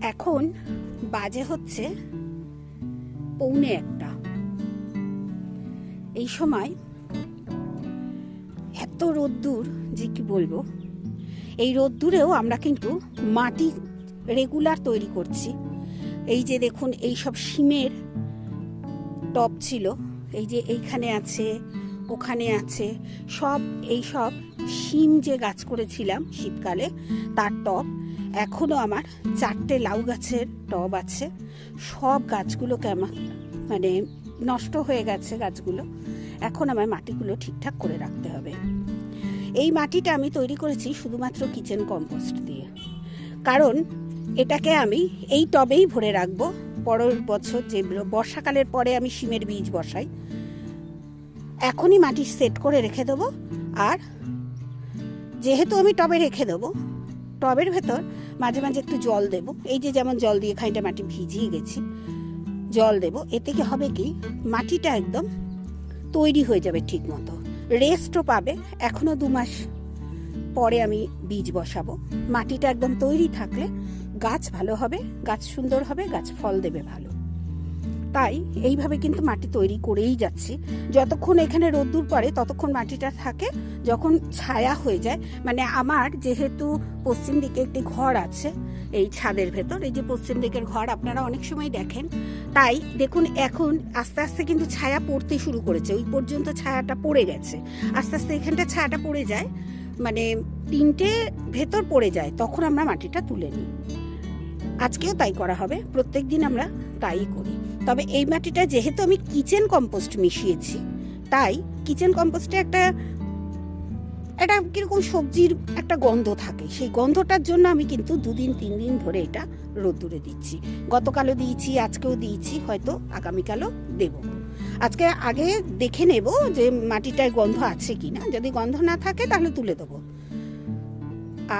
এখন বাজে হচ্ছে পৌনে একটা। এই সময় এত রোদ্দুর, যে কি বলব? এই রোদ্দুরেও আমরা কিন্তু মাটি রেগুলার তৈরি করছি। এই যে দেখুন, এই সব সিমের টপ ছিল, এই যে এইখানে আছে, ওখানে আছে, সব এই সব শিম যে গাছ করেছিলাম শীতকালে, তার টব এখনও আমার চারটে লাউ গাছের টব আছে। সব গাছগুলোকে আমার মানে নষ্ট হয়ে গেছে গাছগুলো। এখন আমার মাটিগুলো ঠিকঠাক করে রাখতে হবে। এই মাটিটা আমি তৈরি করেছি শুধুমাত্র কিচেন কম্পোস্ট দিয়ে। কারণ এটাকে আমি এই টবেই ভরে রাখব। পরের বছর যে বর্ষাকালের পরে আমি শিমের বীজ বসাই। এখনই মাটি সেট করে রেখে দেবো। আর যেহেতু আমি টবে রেখে দেবো, টবের ভেতর মাঝে মাঝে একটু জল দেব। এই যে যেমন জল দিয়ে খানিটা মাটি ভিজিয়ে গেছি, জল দেব। এতে কি হবে কি, মাটিটা একদম তৈরি হয়ে যাবে ঠিক মতো। রেস্টও পাবে। এখনও দু মাস পরে আমি বীজ বসাবো। মাটিটা একদম তৈরি থাকলে গাছ ভালো হবে, গাছ সুন্দর হবে, গাছ ফল দেবে ভালো। তাই এইভাবে কিন্তু মাটি তৈরি করেই যাচ্ছি। যতক্ষণ এখানে রোদ্দুর পড়ে, ততক্ষণ মাটিটা থাকে, যখন ছায়া হয়ে যায়। মানে আমার যেহেতু পশ্চিম দিকে একটি ঘর আছে, এই ছাদের ভেতর, এই যে পশ্চিম দিকের ঘর আপনারা অনেক সময় দেখেন। তাই দেখুন, এখন আস্তে আস্তে কিন্তু ছায়া পড়তে শুরু করেছে। ওই পর্যন্ত ছায়াটা পড়ে গেছে। আস্তে আস্তে এখানটা ছায়াটা পড়ে যায় মানে তিনটে ভেতর পড়ে যায়, তখন আমরা মাটিটা তুলে নিই। আজকেও তাই করা হবে। প্রত্যেক দিন আমরা তাই করি। তবে এই মাটিটা যেহেতু আমি কিচেন কম্পোস্ট মিশিয়েছি, তাই কিচেন কম্পোস্টে একটা একটা কীরকম সবজির একটা গন্ধ থাকে। সেই গন্ধটার জন্য আমি কিন্তু দুদিন তিন দিন ধরে এটা রোদ্দুরে দিচ্ছি। গতকালও দিয়েছি, আজকেও দিয়েছি, হয়তো আগামীকালও দেব। আজকে আগে দেখে নেব যে মাটিটায় গন্ধ আছে কি না যদি গন্ধ না থাকে তাহলে তুলে দেবো।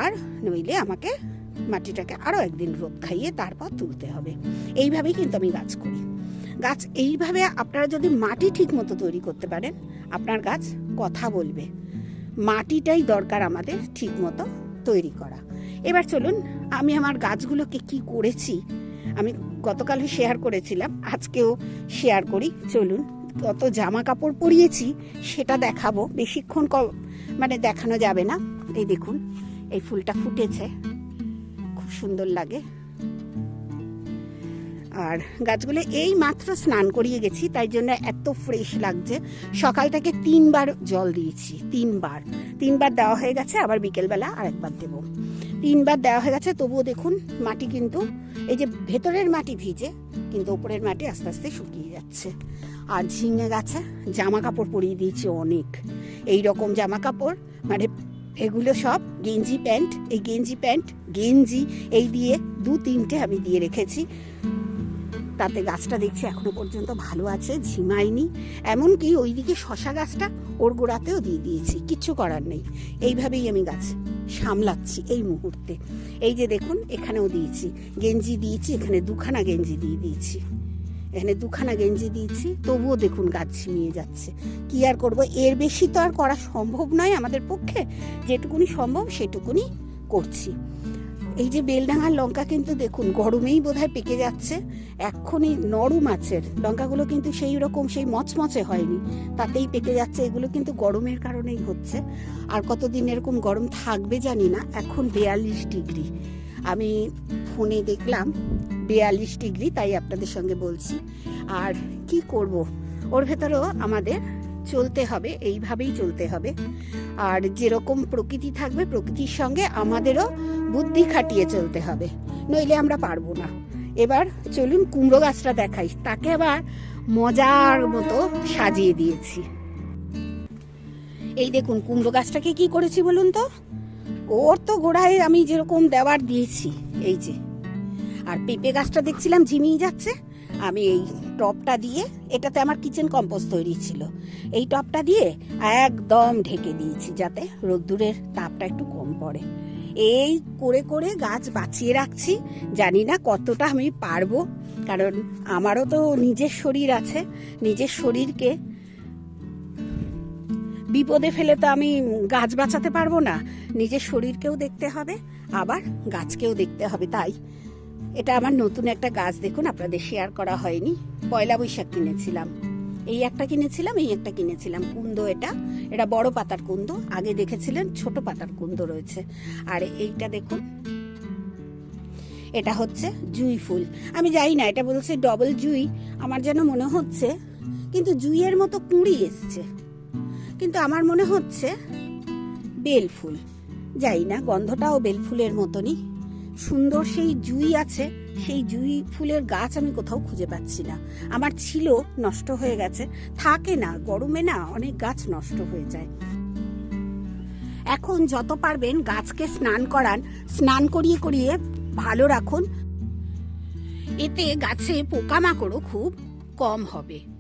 আর নইলে আমাকে মাটিটাকে আরও একদিন রোদ খাইয়ে তারপর তুলতে হবে। এইভাবেই কিন্তু আমি গাছ করি। গাছ এইভাবে আপনারা যদি মাটি ঠিক মতো তৈরি করতে পারেন, আপনার গাছ কথা বলবে। মাটিটাই দরকার আমাদের ঠিক মতো তৈরি করা। এবার চলুন, আমি আমার গাছগুলোকে কি করেছি, আমি গতকালও শেয়ার করেছিলাম, আজকেও শেয়ার করি। চলুন, কত জামা কাপড় পরিয়েছি সেটা দেখাবো। বেশিক্ষণ মানে দেখানো যাবে না। এই দেখুন, এই ফুলটা ফুটেছে। খুব সুন্দর লাগে। আর গাছগুলো এই মাত্র স্নান করিয়ে গেছি, তাই জন্য এত ফ্রেশ লাগছে। সকাল থেকে তিনবার জল দিয়েছি, তিনবার। তিনবার দেওয়া হয়ে গেছে, আবার বিকেলবেলা আরেকবার দেব। তিনবার দেওয়া হয়ে গেছে, তবুও দেখুন মাটি কিন্তু, এই যে ভেতরের মাটি ভিজে, কিন্তু উপরের মাটি আস্তে আস্তে শুকিয়ে যাচ্ছে। আর ঝিঙে গাছে জামা কাপড় পরিয়ে দিয়েছি অনেক। এই রকম জামা কাপড় মানে এগুলো সব গেঞ্জি প্যান্ট, এই গেঞ্জি প্যান্ট, গেঞ্জি, এই দিয়ে দু তিনটে আমি দিয়ে রেখেছি। তাতে গাছটা দেখছি এখনও পর্যন্ত ভালো আছে ঝিমায়নি এমনকি ওইদিকে শশা গাছটা ওর গোড়াতেও দিয়ে দিয়েছি, কিচ্ছু করার নেই। এইভাবেই আমি গাছ সামলাচ্ছি এই মুহূর্তে। এই যে দেখুন, এখানেও দিয়েছি। গেঞ্জি দিয়েছি, এখানে দুখানা গেঞ্জি দিয়ে দিয়েছি। এখানে দুখানা গেঞ্জি দিয়েছি, তবুও দেখুন গাছ ঝিমিয়ে যাচ্ছে। কি আর করব? এর বেশি তো আর করা সম্ভব নয় আমাদের পক্ষে। যেটুকুনি সম্ভব সেটুকুনি করছি। এই যে বেলডাঙার লঙ্কা কিন্তু দেখুন গরমেই বোধহয় পেকে যাচ্ছে। এক্ষুনি নরম আছের লঙ্কাগুলো কিন্তু সেই রকম, সেই মচমচে হয়নি। তাতেই পেকে যাচ্ছে। এগুলো কিন্তু গরমের কারণেই হচ্ছে। আর কতদিন এরকম গরম থাকবে জানি না। এখন বেয়াল্লিশ ডিগ্রি। আমি ফোনে দেখলাম বেয়াল্লিশ ডিগ্রি, তাই আপনাদের সঙ্গে বলছি। আর কি করব? ওর ভেতরেও আমাদের চলতে হবে, এইভাবেই চলতে হবে। আর যেরকম প্রকৃতি থাকবে, প্রকৃতির সঙ্গে আমাদেরও বুদ্ধি খাটিয়ে চলতে হবে, নইলে আমরা পারব না। এবার চলুন কুমড়ো গাছটা দেখাই, তাকে আবার মজার মতো সাজিয়ে দিয়েছি। এই দেখুন, কুমড়ো গাছটাকে কি করেছি বলুন তো? ওর তো গোড়ায় আমি যেরকম দেওয়ার দিয়েছি, এই যে। আর পেঁপে গাছটা দেখছিলাম ঝিমিয়ে যাচ্ছে। আমি এই টপটা দিয়ে, এটাতে আমার কিচেন কম্পোজ তৈরি ছিল। এই টপটা দিয়ে একদম ঢেকে দিয়েছি যাতে রোদ্দুরের তাপটা একটু কম পড়ে। এই করে করে গাছ বাঁচিয়ে রাখছি। জানি না কতটা আমি পারব, কারণ আমারও তো নিজের শরীর আছে। নিজের শরীরকে বিপদে ফেলে তো আমি গাছ বাঁচাতে পারব না। নিজের শরীরকেও দেখতে হবে, আবার গাছকেও দেখতে হবে, তাই এটা আমার নতুন একটা গাছ দেখুন, আপনাদের শেয়ার করা হয়নি। পয়লা বৈশাখ কিনেছিলাম। এই একটা কিনেছিলাম, এই একটা কিনেছিলাম। কুন্দ এটা। এটা বড় পাতার কুন্দ, আগে দেখেছিলেন ছোট পাতার কুন্দ রয়েছে। আর এইটা দেখুন, এটা হচ্ছে জুই ফুল। আমি জানি না, এটা বলছে ডবল জুই। আমার যেন মনে হচ্ছে, কিন্তু জুইয়ের মতো কুঁড়ি এসছে। কিন্তু আমার মনে হচ্ছে বেল ফুল। যাই না, গন্ধটাও বেল ফুলের মতনই। সুন্দর সেই জুই আছে, সেই জুই ফুলের গাছ আমি কোথাও খুঁজে পাচ্ছি না। আমার ছিল নষ্ট হয়ে গেছে, থাকে না, গরমে না অনেক গাছ নষ্ট হয়ে যায়। এখন যত পারবেন গাছকে স্নান করান, স্নান করিয়ে করিয়ে ভালো রাখুন। এতে গাছে পোকামাকড়ও খুব কম হবে।